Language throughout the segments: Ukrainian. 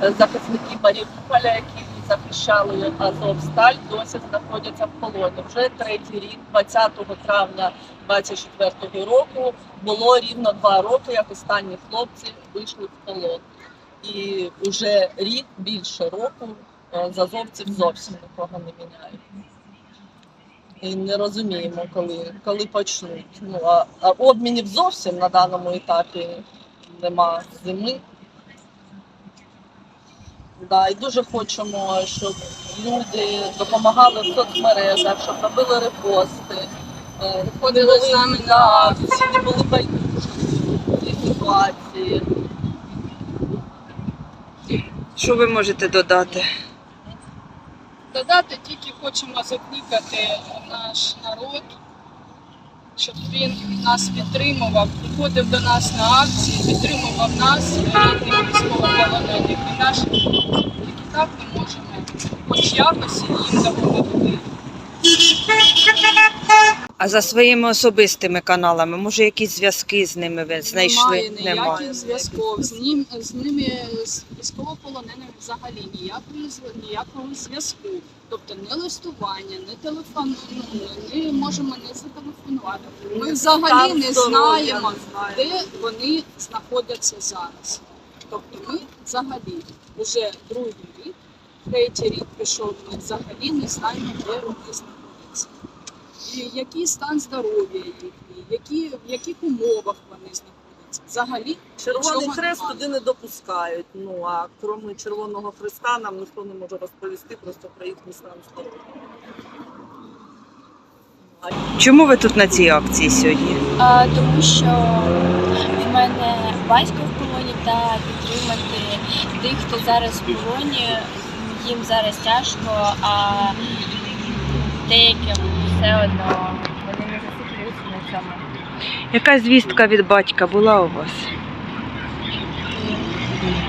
Захисники Маріуполя, які захищали Азовсталь, досі знаходяться в полоні. Вже третій рік, 20 травня 24 року, було рівно два роки, як останні хлопці вийшли в полон. І вже рік більше року е, з азовців зовсім нікого не міняють. І не розуміємо, коли, коли почнуть. Ну, а, а обмінів зовсім на даному етапі нема зими. Да, і дуже хочемо, щоб люди допомагали в соцмережах, щоб робили репости, е, ходили з нами на акції, не були байдужі в цій ситуації. Що ви можете додати? Додати тільки хочемо закликати наш народ, щоб він нас підтримував, приходив до нас на акції, підтримував нас, рідних військовополонених. Так ми можемо хоч якось їм допомогти. А за своїми особистими каналами, може, якісь зв'язки з ними ви знайшли? Немає ніяких зв'язків з ним з ними з військовополоненими взагалі ніякої зв- ніякого зв'язку. Тобто не листування, не телефон, ну, не можемо не зателефонувати. Ми взагалі не знаємо, де вони знаходяться зараз. Тобто ми взагалі вже другий третій рік пішов, ми взагалі не знаємо, де вони знаходяться. І який стан здоров'я їхній, які, в яких умовах вони знаходяться. Взагалі Червоний хрест немає. туди не допускають. Ну а крім Червоного Хреста нам ніхто не може розповісти просто про їхній стан здоров'я. Чому ви тут на цій акції сьогодні? А, тому що в мене батько в полоні та підтримати тих, хто зараз в полоні. Їм зараз тяжко, а деяким все одно вони не зациклюються на цьому. Яка звістка від батька була у вас?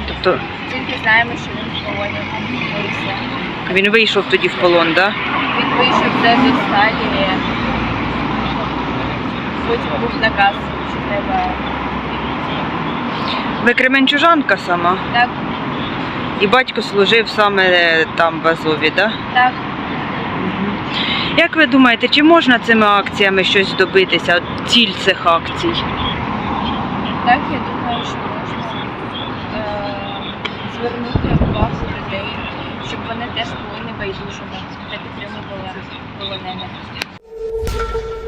Тобто Тільки знаємо, що він в полоні. І все. він вийшов тоді в полон, так? Да? Він вийшов з Азовсталі. Потім був наказ, що треба Ви кременчужанка сама? так, І батько служив саме там в Азові, так? так. Як ви думаєте, чи можна цими акціями щось добитися? Ціль цих акцій? Так, я думаю, що можна е, звернути увагу людей, щоб вони теж були небайдужими та підтримували полонених.